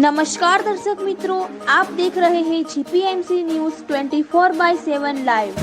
નમસ્કાર દર્શક મિત્રો આપ દેખ રહે હૈ જીપીએમસી ન્યૂઝ 24 બાય 7 લાઈવ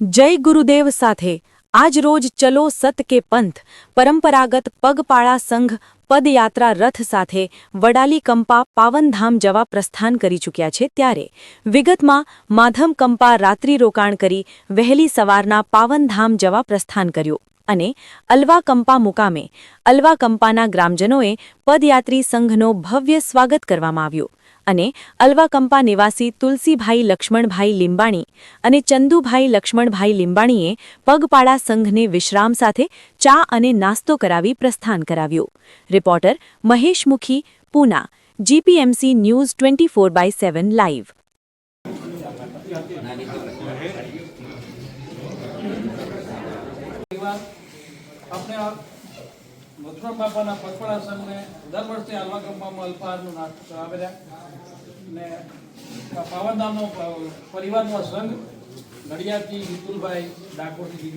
જય ગુરુદેવ સાથે આજ રોજ ચલો સત કે પંથ પરંપરાગત પગપાળા સંઘ પદયાત્રા રથ સાથે વડાલી કંપા પાવનધામ જવા પ્રસ્થાન કરી ચૂક્યા છે ત્યારે વિગતમાં માધમ કંપા રાત્રિ રોકાણ કરી વહેલી સવારના પાવનધામ જવા પ્રસ્થાન કર્યું અને અલવા કંપા મુકામે અલવા કંપાના ગ્રામજનોએ પદયાત્રી સંઘનો ભવ્ય સ્વાગત કરવામાં આવ્યું અને અલવા કંપા નિવાસી તુલસીભાઈ લક્ષ્મણભાઈ લીંબાણી અને ચંદુભાઈ લક્ષ્મણભાઈ લીંબાણીએ પગપાળા સંઘને વિશ્રામ સાથે ચા અને નાસ્તો કરાવી પ્રસ્થાન કરાવ્યું. Reporter Mahesh Mukhi Poona, GPMC news twenty four by seven live. પરિવાર આપણે આ મથુરા બાપાના પગપળા સંઘને દર વર્ષે આલવા કંપામાં અલ્પાહારનું નાસ્તો કરાવેલા ને પાવનધામનો પરિવારનો સંઘ, નડિયાદથી વિપુલભાઈ, ડાકોરથી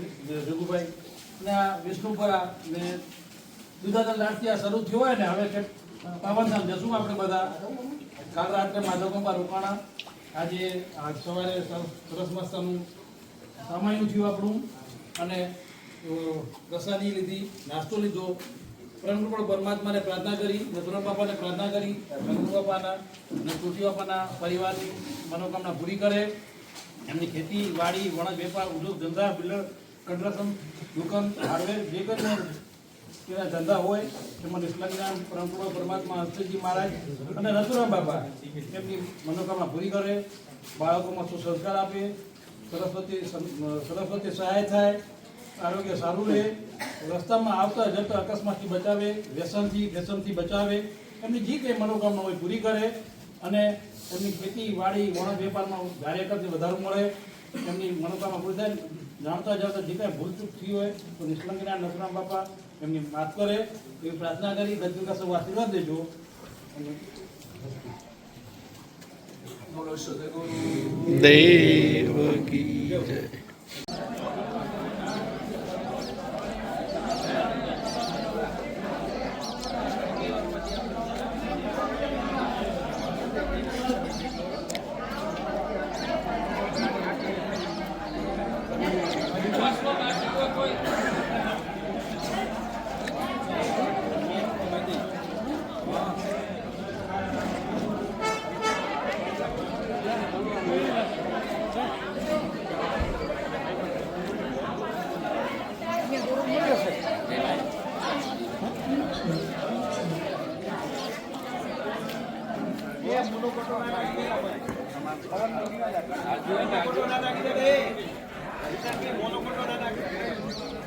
જગુભાઈ ને આ વિષ્ણુપરા ને દુધાદલ લાટથી આ શરૂ થયો હોય ને, હવે પાવનધામ જશું આપણે બધા. કાલ રાત્રે માધવ કંપા રોકાણા આજે આજ સવારે સર- સરસ મસ્તનું સામાયનું થયું આપણું. અને પ્રસાદી લીધી, નાસ્તો લીધો. પરંતુ પરમાત્માને પ્રાર્થના કરી નથુરામ બાપાને પ્રાર્થના કરી ગંગુ બાપાના અને તુલસી બાપાના પરિવારની મનોકામના પૂરી કરે. એમની ખેતી, વાડી વણજ વેપાર, ઉદ્યોગ, ધંધા, બિલ્ડર, કન્સ્ટ્રક્શન, દુકાન, હાર્ડવેર, જે કંઈ તેના ધંધા હોય, તેમાં નિષ્કલંજ્ઞાન પરંપરા પરમાત્મા હસ્તજી મહારાજ અને નથુરામ બાપા એમની મનોકામના પૂરી કરે. બાળકોમાં સુસંસ્કાર આપે. સરસ્વતી સરસ્વતી સહાય થાય. આરોગ્ય સારું રહે રસ્તામાં આવતા જતા અકસ્માતથી બચાવે વ્યસનથી વ્યસનથી બચાવે એમની જે કંઈ મનોકામના હોય પૂરી કરે અને એમની ખેતી વાડી વણ વેપારમાં કાર્યકરથી વધારો મળે એમની મનોકામના પૂરી થાય. જાણતા જાણતા જે કાંઈ ભૂલચૂક થઈ હોય તો નિષ્કલંકના નસરામ બાપા એમની વાત કરે. એવી પ્રાર્થના કરી ગજબી સૌ આશીર્વાદ દેજો. અને દેવ કી જય. Thank you.